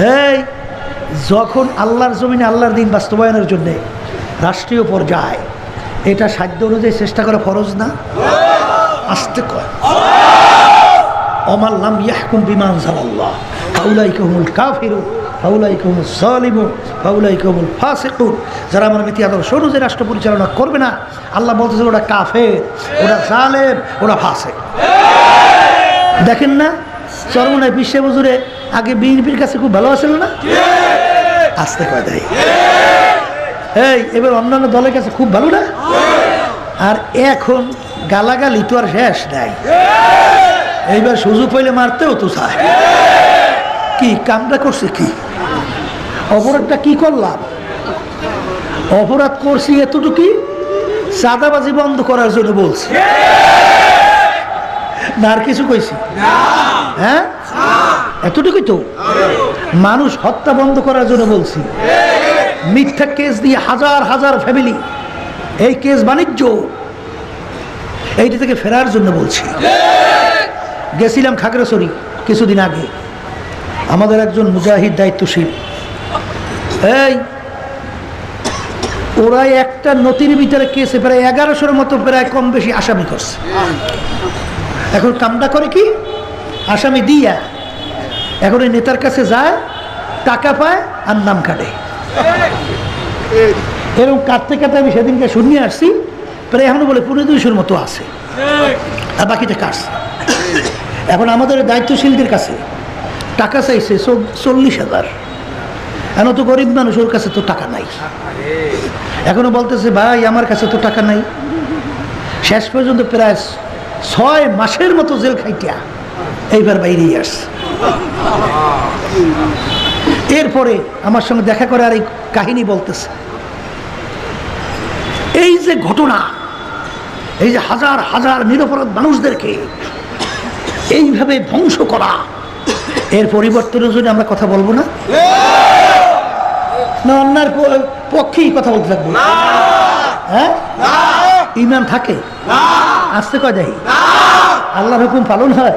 এই, যখন আল্লাহর জমিনে আল্লাহর দিন বাস্তবায়নের জন্য রাষ্ট্রীয় পর্যায়ে, এটা সাধ্য অনুযায়ী চেষ্টা করা ফরজ না? আসতে কয়। অমাল্লাম ইয়াহকুম বিমান জালাল্লাহ ফাউলাই কহমুল কাফিরু ফাউলাই কহমুল সালিমু ফাউলাই কহমুল ফাসিকুন। যারা আমার নীতি আদর্শ অনুযায়ী রাষ্ট্র পরিচালনা করবে না, আল্লাহ বলতেছে ওরা কাফের, ওরা জালেম, ওরা ফাসেক। দেখেন না, চরমনায় বিশ্বে বজুরে আগে বিএনপির কাছে খুব ভালো আছিল না? আসতে কয় দেয়। এই এবার অন্যান্য দলের কাছে খুব ভালো না? আর এখন গালাগালি তো আর শেষ নাই। এইবার সুযোগ পাইলে মারতেও তো চায়। কি কামটা করছে কি? অপরাধটা কি করলাম? অপরাধ করছি এতটুকুই? চাঁদাবাজি বন্ধ করার জন্য বলছি। না আর কিছু কইছি? হ্যাঁ? এতটুকুই তো। মানুষ হত্যা বন্ধ করার জন্য বলছি। মিথ্যা কেস দিয়ে হাজার হাজার ফ্যামিলি এই কেস বাণিজ্য, এইটা থেকে ফেরার জন্য বলছি। গেছিলাম খাগড়াছড়ি কিছুদিন আগে। আমাদের একজন মুজাহিদ দায়িত্বশীল। এই ওরা একটা নতির ভিতরে কেসে প্রায় এগারোশোর মতো প্রায় কম বেশি আসামি করছে। এখন কামটা করে কি? আসামি দিয়া এখন ওই নেতার কাছে যায়, টাকা পায় আর নাম কাটে। এরকম কাটতে কাটতে আমি সেদিনকে শুনিয়ে আসছি, প্রায় এখনও বলে পুরো দুইশোর মতো আছে। আর বাকিটা কাটছে এখন আমাদের দায়িত্বশীলদের কাছে টাকা চাইছে চল্লিশ হাজার। এখন তো গরিব মানুষ, ওর কাছে তো টাকা নাই। এখনও বলতেছে, ভাই, আমার কাছে তো টাকা নাই। শেষ পর্যন্ত প্রায় ছয় মাসের মতো জেল খাইটিয়া এইবার বাইরেই আসছে। এরপরে আমার সঙ্গে দেখা করে আর এই কাহিনী বলতেছে। এই যে ঘটনা এই যে হাজার হাজার নিরপরাধ মানুষদেরকে এইভাবে ধ্বংস করা এর পরিবর্তনের জন্য আমরা কথা বলব না? না অন্যার পক্ষেই কথা বলতে থাকব। হ্যাঁ? ইমান থাকে? আসতে কয় দেয় আল্লাহর হুকুম পালন হয়?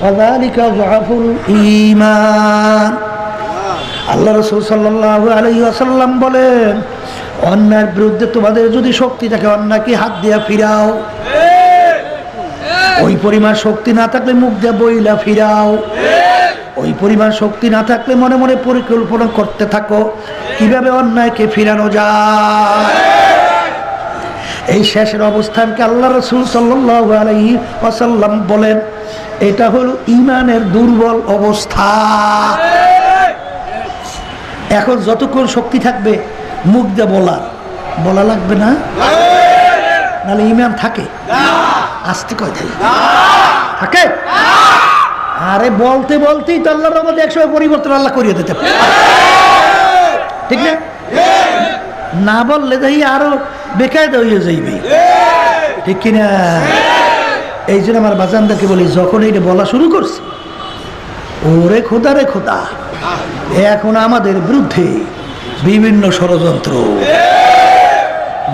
যালিকা যুআফুল ঈমান আল্লাহ রসুল সাল্লাল্লাহু আলাইহি ওয়াসাল্লাম বলেন অন্যায়ের বিরুদ্ধে তোমাদের যদি শক্তি থাকে অন্যকে হাত দিয়া ফিরাও। ওই পরিমাণ শক্তি না থাকলে মুখ দিয়ে বইলা ফিরাও। ওই পরিমাণ শক্তি না থাকলে মনে মনে পরিকল্পনা করতে থাকো। কীভাবে অন্যায়কে ফিরানো যায়? এই শেষের অবস্থানকে আল্লাহ রসুল সাল্লাহ আলহি ওয়াসাল্লাম বলেন এটা হলো ইমানের দুর্বল অবস্থা। এখন যতক্ষণ শক্তি থাকবে, মুখ দিয়ে বলা বলা লাগবে না? নাহলে ইমান থাকে। আসতে কয় থাকে? আরে বলতে বলতেই তো আল্লাহর রহমতে একসময় পরিবর্তন আল্লাহ করিয়ে দিতে পারে। ঠিক না? না বললে দেখি আরও বেকায়দা হয়ে যাইবে। ঠিক কিনা? এই জন্য আমার বাজানদাকে বলি, যখন এইটা বলা শুরু করছে, ওরে খোদা রে খোদা, এখন আমাদের বিরুদ্ধে বিভিন্ন ষড়যন্ত্র।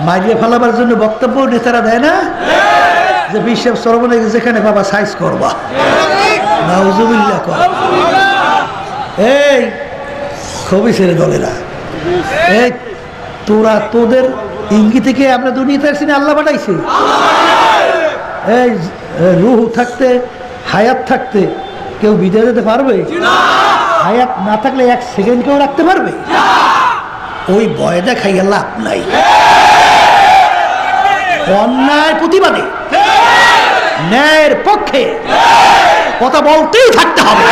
মারিয়ে ফেলাবার জন্য বক্তব্য নেতারা দেয় না? যে বিশ্বের সর্বনে যেখানে বাবা সাইজ করবা। নাউজুবিল্লাহ কর। এই খুবই ছেড়ে দলেরা, এই তোরা তোদের ইঙ্গি থেকে আমরা দুনিয়াতে আসছি আল্লাহ পাঠাইছি। এই রুহ থাকতে হায়াত থাকতে কেউ বিদায় দিতে পারবে? হায়াত না থাকলে এক সেকেন্ড কেউ রাখতে পারবে? ওই ভয় দেখাইয়া লাভ নাই। অন্যায় প্রতিবাদে ন্যায়ের পক্ষে কথা বলতেই থাকতে হবে।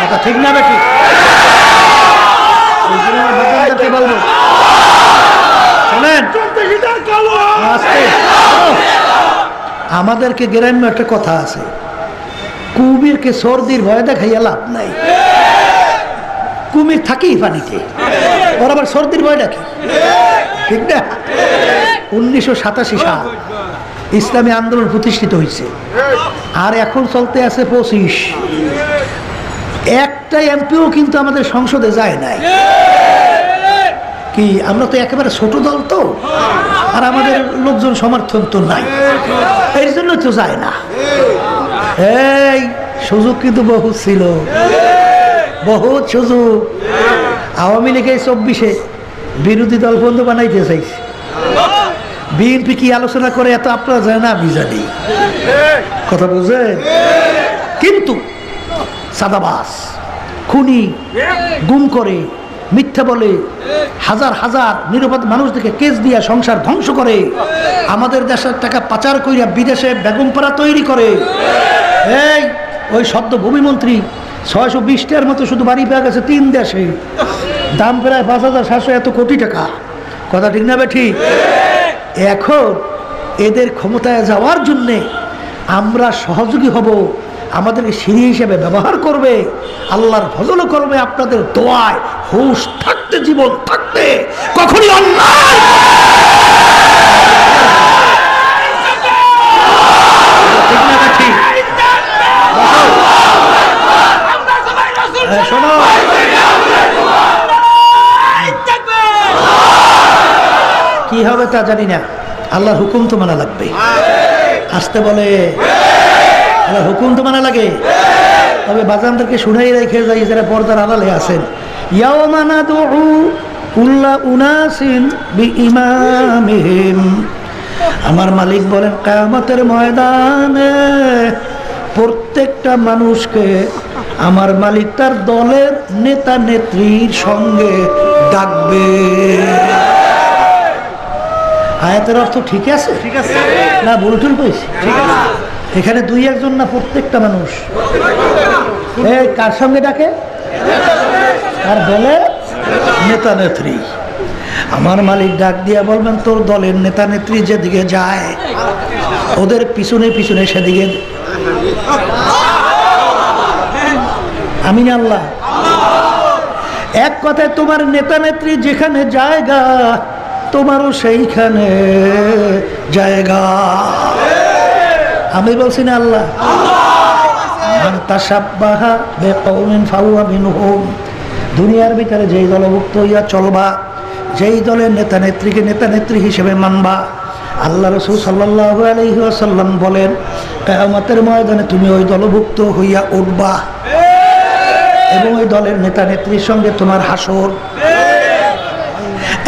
কথা ঠিক না বেটি? বলব শোনেন আস্তে আমাদেরকে গ্রাম্য একটা কথা আছে। কুবিরকে সর্দির ভয় দেখাইয়া লাভ নাই। কুমির থাকেই পানিতে। ওর আবার সর্দির ভয় নাকি ঠিক না? উনিশশো সাতাশি সাল ইসলামী আন্দোলন প্রতিষ্ঠিত হয়েছে। আর এখন চলতে আছে পঁচিশ। একটা এমপিও কিন্তু আমাদের সংসদে যায় নাই। কি? আমরা তো একেবারে ছোট দল তো। আর আমাদের লোকজন সমর্থন তো নাই। এর জন্য তো যায় না। এই, সুযোগ কিন্তু বহুত ছিল। বহুত সুযোগ। আওয়ামী লীগে চব্বিশে বিরোধী দল বন্ধু বানাইতে চাইছে। বিএনপি কি আলোচনা করে এত আপনারা যায় না? আমি জানি। কথা বুঝেন? কিন্তু সাদাবাস, খুনি, গুম করে মিথ্যা বলে হাজার হাজার নিরাপদ মানুষদেরকে কেস দিয়া সংসার ধ্বংস করে। আমাদের দেশের টাকা পাচার কইরা বিদেশে বেগমপাড়া তৈরি করে। এই, ওই সদ্য ভূমিমন্ত্রী ছয়শো বিশটার মতো শুধু বাড়ি পেয়ে গেছে তিন দেশে। দাম প্রায় পাঁচ হাজার সাতশো এত কোটি টাকা। কথা ঠিক না বে ঠিক? এখন এদের ক্ষমতায় যাওয়ার জন্যে আমরা সহযোগী হব। আমাদেরকে সিঁড়ি হিসেবে ব্যবহার করবে। আল্লাহর ফজল করবে আপনাদের দোয়ায়। হুশ থাকতে, জীবন থাকতে। কখনই অন্যায় শোনো। কি হবে তা জানি না। আল্লাহর হুকুম তো মানা লাগবে। আসতে বলে। আল্লাহর হুকুম তো মানা লাগে। তবে বাজানদেরকে শুনাই রেখে যাই যারা পর্দার আড়ালে আছেন। ইয়াওমা নাদউ কুল্লা উনাসিন বিইমামিহিম। আমার মালিক বলেন কিয়ামতের ময়দানে প্রত্যেকটা মানুষকে আমার মালিক তার দলের নেতা নেত্রীর সঙ্গে ডাকবে। আয়াতের অর্থ ঠিক আছে? ঠিক আছে। না ভুল টুল কইছি এখানে দুই একজন না প্রত্যেকটা মানুষ? কার সঙ্গে ডাকে? আর বলে নেতা নেত্রী। আমার মালিক ডাক দিয়া বলবেন, তোর দলের নেতা নেত্রী যেদিকে যায়, ওদের পিছনে পিছনে সেদিকে আমিন আল্লাহ। এক কথায়, তোমার নেতা নেত্রী যেখানে জায়গা, তোমারও সেইখানে জায়গা। আমি বলছি না আল্লাহ। দুনিয়ার ভিতরে যেই দলভুক্ত হইয়া চলবা, যেই দলের নেতা নেত্রীকে নেতা নেত্রী হিসেবে মানবা, আল্লাহ রসুল সাল্লাহ আলহিহাসাল্লাম বলেন, কেয়ামতের ময়দানে তুমি ওই দলভুক্ত হইয়া উঠবা। এবং ওই দলের নেতা নেত্রীর সঙ্গে তোমার হাসর।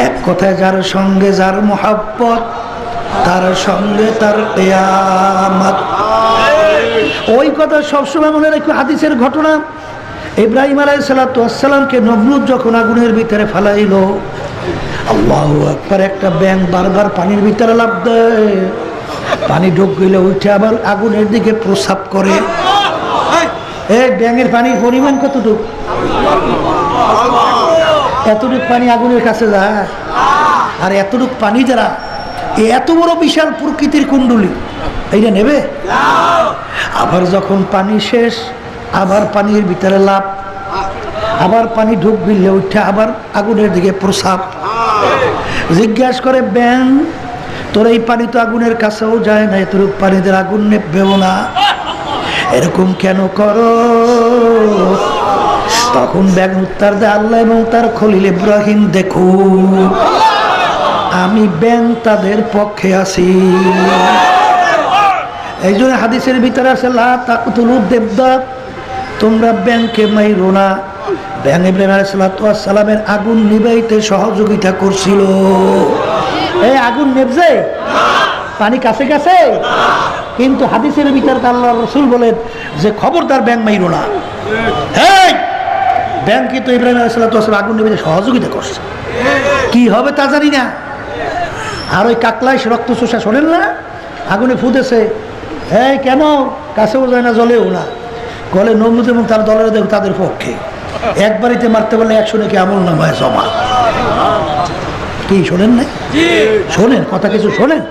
এক কথায় যার সঙ্গে যার মোহাব্বত তার সঙ্গে তার কেয়ামত। ওই কথা সবসময় মনে রাখো, হাদিসের ঘটনা। ইব্রাহিম আলাই সালাতামকে নবরুদ যখন আগুনের ভিতরে ফেলাইল একটা ব্যাং বারবার পানির ভিতরে লাভ দেয়। পানি ঢুক গেলে উঠে আবার আগুনের দিকে প্রসাব করে। এই ব্যাঙের পানির পরিমাণ কতটুকু? এতটুক পানি আগুনের কাছে যায়। আর এতটুক পানি যারা এত বড় বিশাল প্রকৃতির কুণ্ডলী। এইটা নেবে? আবার যখন পানি শেষ, আবার পানির ভিতরে লাভ, আবার পানি ঢুক বিলে উঠে আবার আগুনের দিকে প্রসাব। জিজ্ঞাসা করে ব্যাং তোর এই পানি তো আগুনের কাছেও যায় না এতটুক পানিদের আগুন নেবেও না। এরকম কেন করো? তখন ব্যাগ উত্তর দেয়, আল্লাহ এবং তার খলিল ইব্রাহিম দেখো আমি ব্যাং তাদের পক্ষে আছি। এই জন্য হাদিসের ভিতরে আছে, লা তাকুতুলু দেবদাত তোমরা ব্যাংকে মাইরো না। ব্যাং ইব্রাহিম সালামের আগুন নিবাইতে সহযোগিতা করছিল। এই আগুন নেবছে পানি কাছে কাছে কিন্তু হাদিসের ভিতরে আল্লাহ রসুল বলেন যে খবরদার ব্যাংক মাইরো না। এই ব্যাংক কিন্তু ইব্রাহিম আলাইসাল্লাম আগুন নেবে সহযোগিতা করছে। কি হবে তা জানি না। আর ওই কাকলাই রক্ত চোষা শোনেন না? আগুনে ফুটেছে এই কেন? কাছেও যায় না জলেও না। গলে নমরুদ এবং তার দলের দেব তাদের পক্ষে। এক বাড়িতে মারতে পারলে একশো নাকি আমল নামায় জমা। কি শোনেন না? শোনেন কথা কিছু শোনেন?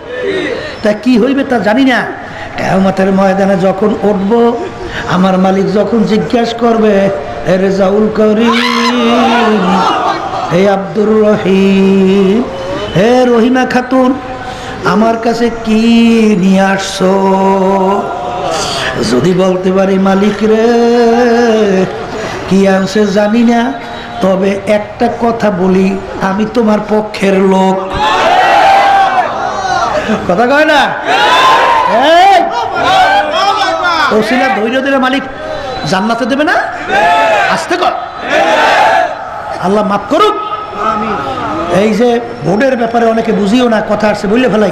তা কি হইবে তা জানি না। কেয়ামতের ময়দানে যখন উঠব আমার মালিক যখন জিজ্ঞাসা করবে রেজাউল করিম হে আব্দুর রহিম হে রহিমা খাতুন, আমার কাছে কি নিয়ে আসছো? যদি বলতে পারি মালিক রে, কি আনছে জানি না, তবে একটা কথা বলি, আমি তোমার পক্ষের লোক। কথা কয় না! ওসিলা মালিক, জান্নাতে দেবে না? আসতে কর। আল্লাহ মাফ করুক। এই যে ভোটের ব্যাপারে অনেকে বুঝিও না, কথা আসছে, বললে ফেলাই।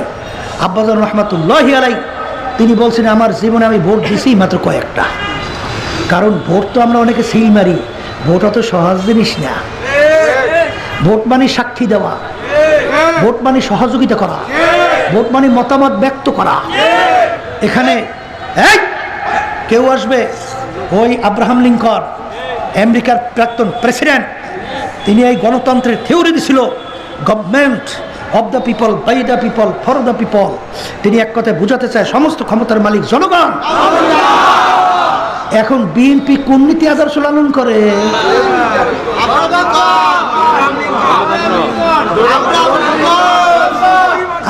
আব্বাজান রহমাতুল্লাহ আলাই তিনি বলছেন, আমার জীবনে আমি ভোট দিছি মাত্র কয়েকটা। কারণ ভোট তো আমরা অনেকে সেই মারি। ভোট অত সহজ জিনিস না। ভোট মানে সাক্ষী দেওয়া। ভোট মানে সহযোগিতা করা। ভোট মানে মতামত ব্যক্ত করা। এখানে, এই, কেউ আসবে, ওই আব্রাহাম লিঙ্কন, আমেরিকার প্রাক্তন প্রেসিডেন্ট, তিনি এই গণতন্ত্রের থিওরি দিছিল। Government of the people, by the people, for the people. তিনি এক কথায় বুঝাতে চায় সমস্ত ক্ষমতার মালিক জনগণ। এখন বিএনপি কোন নীতি আদর্শ লালন করে?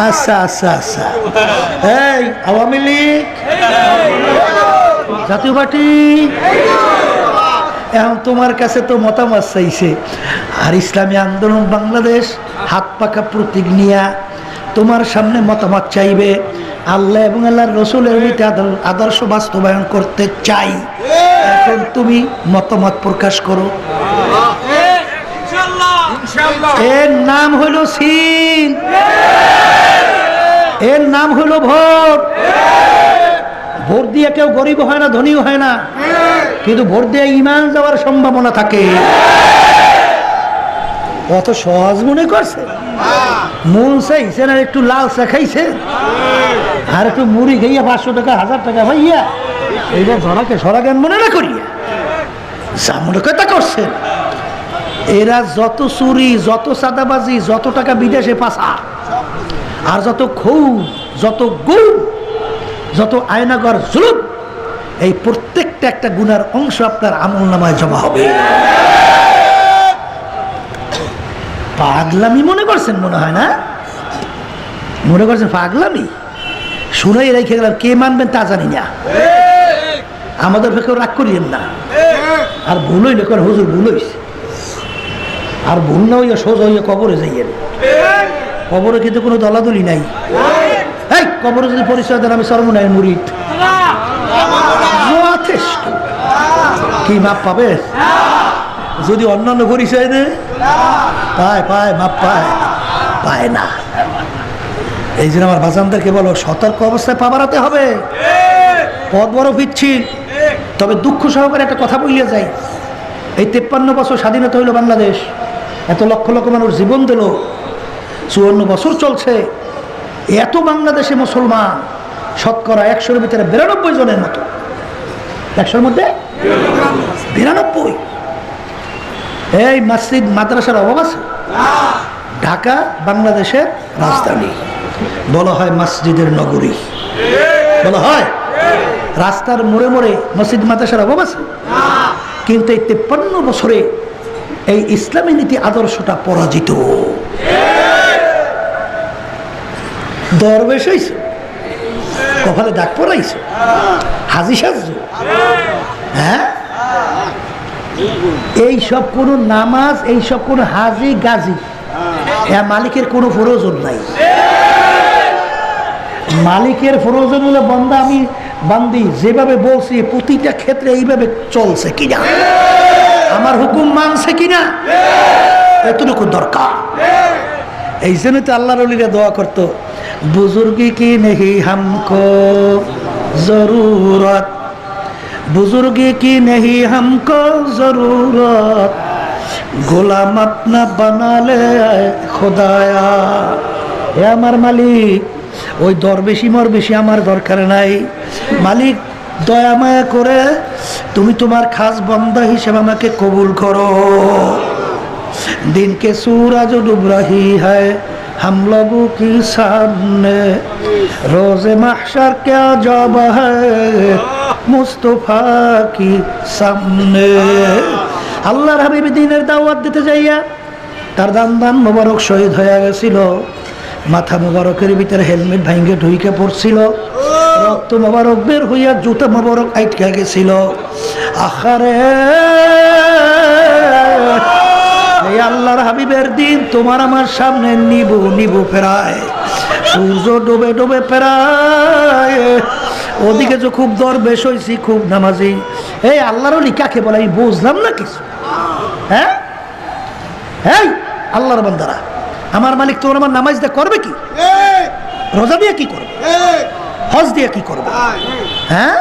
আচ্ছা আচ্ছা আচ্ছা। এই আওয়ামী লীগ, জাতীয় পার্টি। এখন তোমার কাছে তো মতামত চাইছে। আর ইসলামী আন্দোলন বাংলাদেশ হাত পাকা প্রতীক নিয়া তোমার সামনে মতামত চাইবে। আল্লাহ এবং আল্লাহর রসুলের নীতি আদর্শ বাস্তবায়ন করতে চাই। এখন তুমি মতামত প্রকাশ করো। এর নাম হইল সিন। এর নাম হলো ভোট। ভোট দিয়ে কেউ গরিব হয় না, ধনীও হয় না। কিন্তু ভোট দিয়ে ইমান যাওয়ার সম্ভাবনা থাকে। অত সহজ মনে করছে। মন চাইছে না একটু লাল চা আর একটু মুড়ি খাইয়া পাঁচশো টাকা, হাজার টাকা ভাইয়া এইবার ধরাকে সরাগান মনে না করিয়া। যা মনে কথা করছেন এরা যত চুরি, যত চাঁদাবাজি, যত টাকা বিদেশে পাসা আর যত খুন যত গুম, যত আয়নাগর জুলুম এই প্রত্যেকটা একটা গুনার অংশ আপনার আমল নামায় জমা হবে। পাগলামি মনে করছেন মনে হয় না? মনে করছেন পাগলামি? শুনেই রেখে গেলাম, কে মানবেন তা জানি না। আমাদের পক্ষে রাগ করিয়েন না। আর ভুল হইলে কোন হুজুর ভুল আর ভুল না হইয়া সোজা হইয়া কবরে যাইয়েন। কবরে কিন্তু কোনো দলাদলি নাই। কবরে যদি পরিচয় দেন, আমি সর্বনায় মুরিদ। কি মাপ পাবে? যদি অন্যান্য পরিচয় দেয়? পায় পায়, মাপ পায়। পায় না। এই জন্য আমার বাজানদেরকে বলো, সতর্ক অবস্থায় পা বাড়াতে হবে। পথ বড় পিচ্ছিল তবে দুঃখ সহকারে একটা কথা বলিয়া যাই। এই তেপ্পান্ন বছর স্বাধীনতা হইল বাংলাদেশ। এত লক্ষ লক্ষ মানুষ জীবন দিল। চুয়ান্ন বছর চলছে। এত বাংলাদেশে মুসলমান, শতকরা একশোর ভিতরে বিরানব্বই জনের মতো। একশোর মধ্যে বিরানব্বই। এই মসজিদ মাদ্রাসার অভাব আছে? ঢাকা, বাংলাদেশের রাজধানী। বলা হয় মসজিদের নগরী। বলা হয় রাস্তার মোড়ে মোড়ে মসজিদ মাদ্রাসার অভাব আছে? কিন্তু এই তেপ্পান্ন বছরে এই ইসলামী নীতি আদর্শটা পরাজিত। দরবেশ হয়েছে কপালে ডাক পড়াইছে হাজি সাজছে। হ্যাঁ? এই সব কোনো নামাজ, এই সব কোনো হাজি, গাজি, এ মালিকের কোনো প্রয়োজন নাই। মালিকের প্রয়োজন হলে বন্দা আমি, বান্দি, যেভাবে বলছি, প্রতিটা ক্ষেত্রে এইভাবে চলছে কিনা? আমার হুকুম মানছে কিনা? এতটুকু দরকার। এই জন্য তো আল্লাহ রলিরা দোয়া করতো, বুজুর্গি কি নেহি হামকো? জরুরত বুজুর্গি কি নেহি হামকো জরুরত গোলাম আপনা বানালে খোদায়া হে আমার মালিক ওই দরবেশি মর বেশি আমার দরকার নাই মালিক দয়া মায়া করে তুমি তোমার খাস বন্দা হিসেবে আমাকে কবুল করো दिन के सूरज डूब रही है हम लोगों की सामने रोज महशर क्या মুস্তফা কি সামনে? আল্লাহর হাবিব দিনের দাওয়াত দিতে যাইয়া তার দান দান মোবারক শহীদ হয়ে গেছিল। মাথা মোবারকের ভিতরে হেলমেট ভাঙ্গে ঢুইকে পড়ছিল। রক্ত মোবারক বের হইয়া জুতা মোবারক আটকা গেছিল। আখারে, এই আল্লাহর হাবিবের দিন তোমার আমার সামনে নিবু নিবু ফেরায়। সূর্য ডোবে ডোবে ফেরায়। ওদিকে যে খুব দরবেশ হয়েছি খুব নামাজি। এই আল্লাহর অলি কাকে বলে? আমি বুঝলাম না কিছু। হ্যাঁ? হ্যাঁ আল্লাহর বান্দারা আমার মালিক তোমার আমার নামাজ দিয়ে করবে কি? রোজা দিয়ে কি করবে? হজ দিয়ে কি করবে? হ্যাঁ?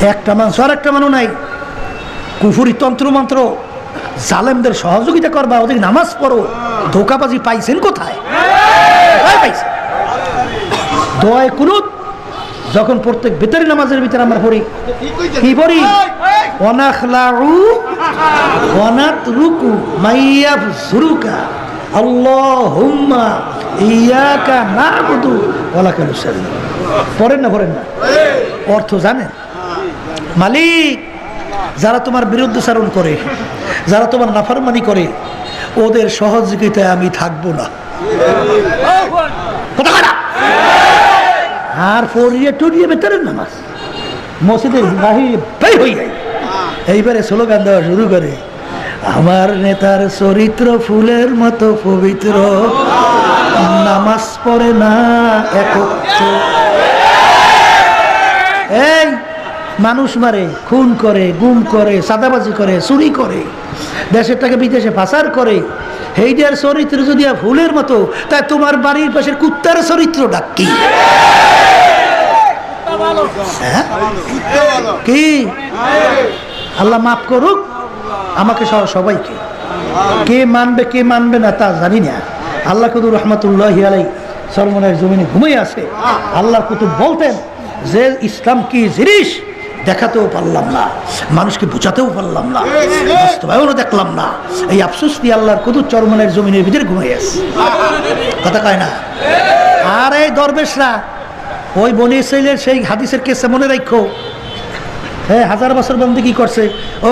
একটা মানুষ আর একটা মানুষ নাই। কুফুরি তন্ত্র মন্ত্র জালেমদের সহযোগিতা করবা ওদের নামাজ পড়ো। ধোকাবাজি পাইছেন কোথায়? পাইছেন। দোয়ায় কুনুত যখন প্রত্যেক বেতারি নামাজের ভিতরে আমরা পড়ি, কি পড়ি? অনাখলাউ অনাত রুকু মাইয়াব সুরুকা আল্লাহুম্মা ইয়াকা নাবুদু ওয়া লাকা নুসাল্লি। পড়েন না পড়েন না। অর্থ জানেন? মালিক, যারা তোমার বিরুদ্ধাচারণ করে, যারা তোমার নাফারমানি করে, ওদের সহযোগিতায় আমি থাকব না। কথা? আর পড়িয়ে টড়িয়ে ভেতরের নামাজ। মসজিদের বাহির বের হয়ে যায়। এইবারে স্লোগান দেওয়া শুরু করে, আমার নেতার চরিত্র ফুলের মতো পবিত্র, নামাজ পড়ে না একত্র। এই মানুষ মারে, খুন করে, গুম করে, সাদাবাজি করে, চুরি করে দেশের টাকা বিদেশে পাচার করে। এইটার চরিত্র যদি ফুলের মতো, তাই তোমার বাড়ির পাশের কুত্তার চরিত্র ডাকি হ্যাঁ? কি? আল্লাহ মাফ করুক, আমাকে সহ সবাইকে। কে মানবে কে মানবে না তা জানি না। আল্লাহ কুতুব রহমতুল্লাহ আলাই সলমনের জমিনে ঘুমিয়ে আছে। আল্লাহ কুতুব বলতেন, যে ইসলাম কি জিনিস দেখাতেও পারলাম না, মানুষকে বোঝাতেও পারলাম না, বাস্তবায়নও দেখলাম না। এই আফসোস দিয়ে আল্লাহর কুতুব চরমনের জমিনের ভিতরে ঘুমিয়ে আছে কথা কয় না? আর এই দরবেশরা, ওই বনি ইসরাইলের সেই হাদিসের কেসে মনে রাখো হ্যাঁ হাজার বছর বন্দি কি করছে? ও,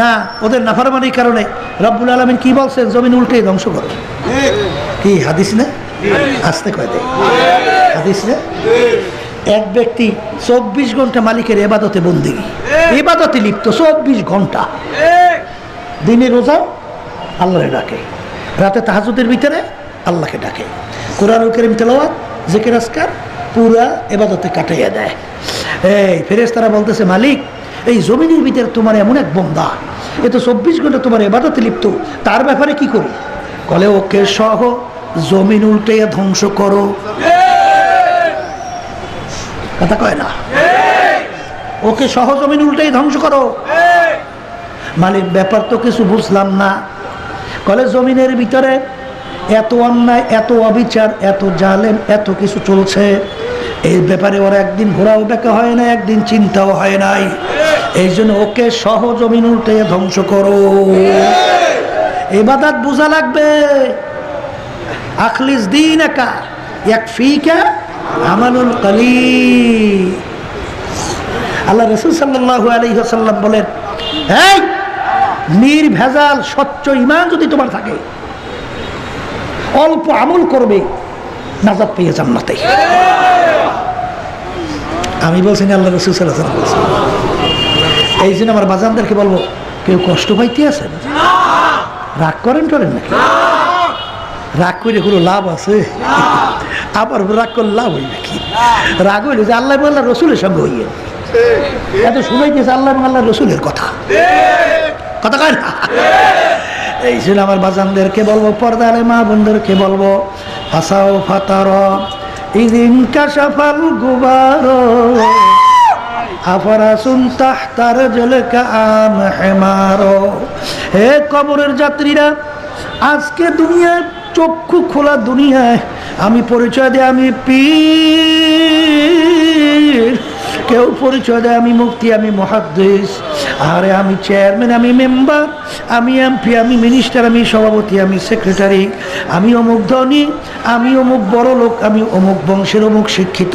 না, ওদের নাফারমানির কারণে রব্বুল আলমিন কি বলছেন? জমিন উল্টে ধ্বংস করো। কি, হাদিস না? আসতে কয় দেয় হাদিস না? এক ব্যক্তি চব্বিশ ঘণ্টা মালিকের এবাদতে বন্দি। এবাদতে লিপ্ত চব্বিশ ঘণ্টা। দিনে রোজা আল্লাহরে ডাকে। রাতে তাহাজুদের ভিতরে আল্লাহকে ডাকে। কোরআনুল করিম তেলাওয়াত জেকের আসকার পুরা এবাদতে কাটাইয়া দেয়। এই ফেরেস তারা বলতেছে মালিক এই জমিনের ভিতরে তোমার এমন এক বন্দা এ তো চব্বিশ ঘণ্টা তোমার এবাদতে লিপ্ত তার ব্যাপারে কি করি? কলে ওকে সহ জমিন উল্টে ধ্বংস করো। কথা কয় না। ওকে সহ জমিন উল্টেই ধ্বংস করো। মালিক, ব্যাপার তো কিছু বুঝলাম না। কলে জমিনের ভিতরে এত অন্যায়, এত অবিচার, এত জালেম, এত কিছু চলছে। এই ব্যাপারে ওর একদিন ঘোরাও দেখা হয় না, একদিন চিন্তাও হয় নাই। এই জন্য ওকে সহ জমিন উল্টে ধ্বংস করো। এবাদাত বোঝা লাগবে। আখলিস দিন একা। এক ফিকা কালি আল্লাহ রসুল সাল্লাহ আলহিহাসাল্লাম বলেন এই নির্ভেজাল স্বচ্ছ ইমান যদি তোমার থাকে অল্প আমল করবে নাজাদ পেয়ে জান্নাতে। আমি বলছি না আল্লাহ রসুল সাল্লাহ এই জন্য আমার বাজানদেরকে বলব কেউ কষ্ট পাইতে আছেন রাগ করেন করেন নাকি? রাগ করে কোনো লাভ আছে? আবার রাগ করলে লাভ হই নাকি? রাগ হইলে যে আল্লাহ আল্লাহ রসুলের সঙ্গে হইয়ে। এত শুনাইতেছে আল্লাহ আল্লাহ রসুলের কথা। কথা কয় না? এই ছিল আমার বাজানদেরকে বলব পর্দালে মা বোনদেরকে বলব ফাসাও ফাতার, ইদিন কাশাফাল গুবার, আফরাসুন তাহতার জলকা আম হেমারো হে কবরের যাত্রীরা, আজকে দুনিয়ায় চক্ষু খোলা দুনিয়ায়। আমি পরিচয় দিই আমি পীর। কেউ পরিচয় দেয় আমি মুক্তি আমি মহাদ্দেশ আরে আমি চেয়ারম্যান আমি মেম্বার আমি এমপি আমি মিনিস্টার আমি সভাপতি, আমি সেক্রেটারি আমি অমুক ধনী, আমি অমুক বড় লোক, আমি অমুক বংশের অমুক শিক্ষিত।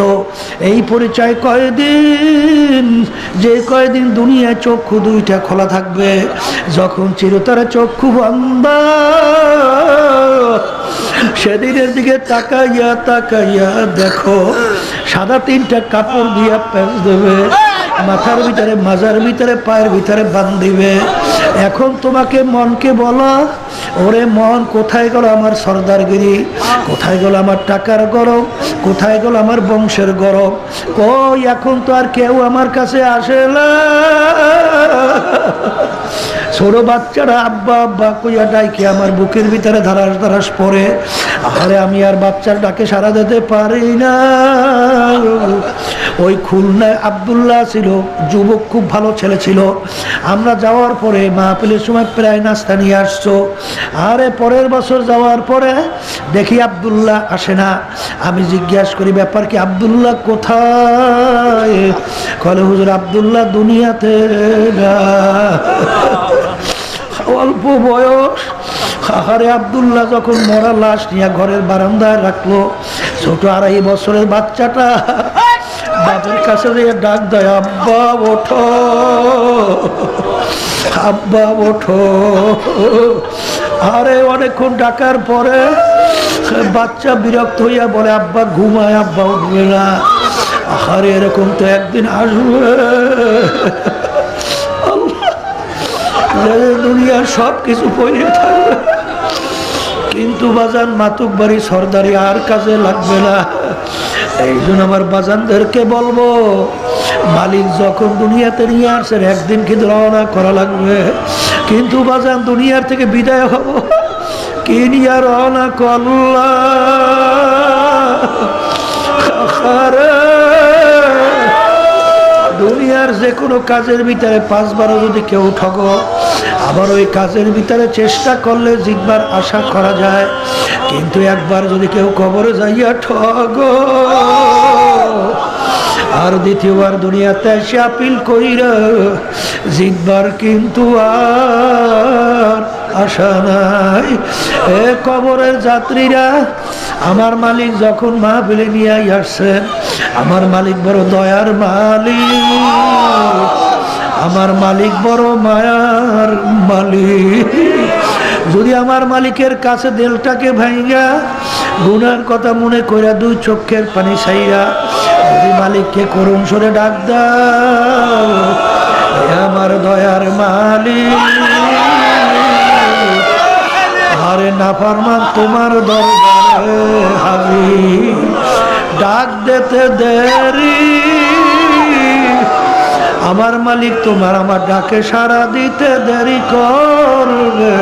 এই পরিচয় কয়দিন? যে কয়দিন দুনিয়ায় চক্ষু দুইটা খোলা থাকবে, যখন চিরতরে চক্ষু বন্ধ সেদিনের দিকে তাকাইয়া তাকাইয়া দেখো, সাদা তিনটা কাপড় দিয়া প্যাঁচ দেবে, মাথার ভিতরে মাজার ভিতরে, পায়ের ভিতরে বান্ধিবে এখন তোমাকে মনকে বলা, ওরে মন, কোথায় গেল আমার সর্দারগিরি? কোথায় গেল আমার টাকার গরম? কোথায় গেল আমার বংশের গরম? কই, এখন তো আর কেউ আমার কাছে আসে না। ছোট বাচ্চারা আব্বা আব্বা কইয়া ডাইকে আমার বুকের ভিতরে ধারাস ধারাস পড়ে আরে আমি আর বাচ্চার ডাকে সারা দিতে পারি না। ওই খুলনায় আবদুল্লাহ ছিল, যুবক খুব ভালো ছেলে ছিল। আমরা যাওয়ার পরে মাহফিলের সময় প্রায় নাস্তা নিয়ে আসছো। আরে, পরের বছর যাওয়ার পরে দেখি আবদুল্লাহ আসে না। আমি জিজ্ঞাসা করি, ব্যাপার কি, আবদুল্লাহ কোথায়? কলে, হুজুর, আবদুল্লাহ দুনিয়াতে না। অল্প বয়স। আহারে আবদুল্লাহ যখন মরা লাশ নিয়ে ঘরের বারান্দায় রাখল, ছোট আড়াই বছরের বাচ্চাটা বাপের কাছে দিয়ে ডাক দেয়, আব্বা, ওঠো। আব্বা, ওঠো। আরে অনেকক্ষণ ডাকার পরে বাচ্চা বিরক্ত হইয়া বলে, আব্বা, ঘুমায়, আব্বা, উঠবে না। আরে এরকম তো একদিন আসবে। দুনিয়ার সব কিছু পড়ে থাকবে। কিন্তু বাজান মাতুক বাড়ি সর্দারি আর কাজে লাগবে না। এই জন্য আমার বাজানদেরকে বলব, মালিক যখন দুনিয়াতে নিয়ে আসেন, একদিন কিন্তু রওনা করা লাগবে? কিন্তু বাজান দুনিয়ার থেকে বিদায় হব। কি নিয়ে রওনা করলা? দুনিয়ার যে কোনো কাজের ভিতরে পাঁচবারও যদি কেউ ঠগো আবার ওই কাজের ভিতরে চেষ্টা করলে জিতবার আশা করা যায়। কিন্তু একবার যদি কেউ কবরে যাইয়া ঠগ। আর দ্বিতীয়বার দুনিয়াতে এসে আপিল কইরা জিতবার কিন্তু আর আশা নাই। এ কবরের যাত্রীরা, আমার মালিক যখন মাহফিলে নিয়ে আসছেন, আমার মালিক বড় দয়ার মালিক। আমার মালিক বড় মায়ার মালিক। যদি আমার মালিকের কাছে দেলটাকে ভাইয়া গুনার কথা মনে করে দুই চক্ষের পানি ছাইয়া যদি মালিককে করুণ সরে ডাক আমার দয়ার মালিক। আরে না ফারমান, তোমার দরবারে হাবি ডাক দেতে দেরি। আমার মালিক তোমার আমার ডাকে সারা দিতে দেরি করবে।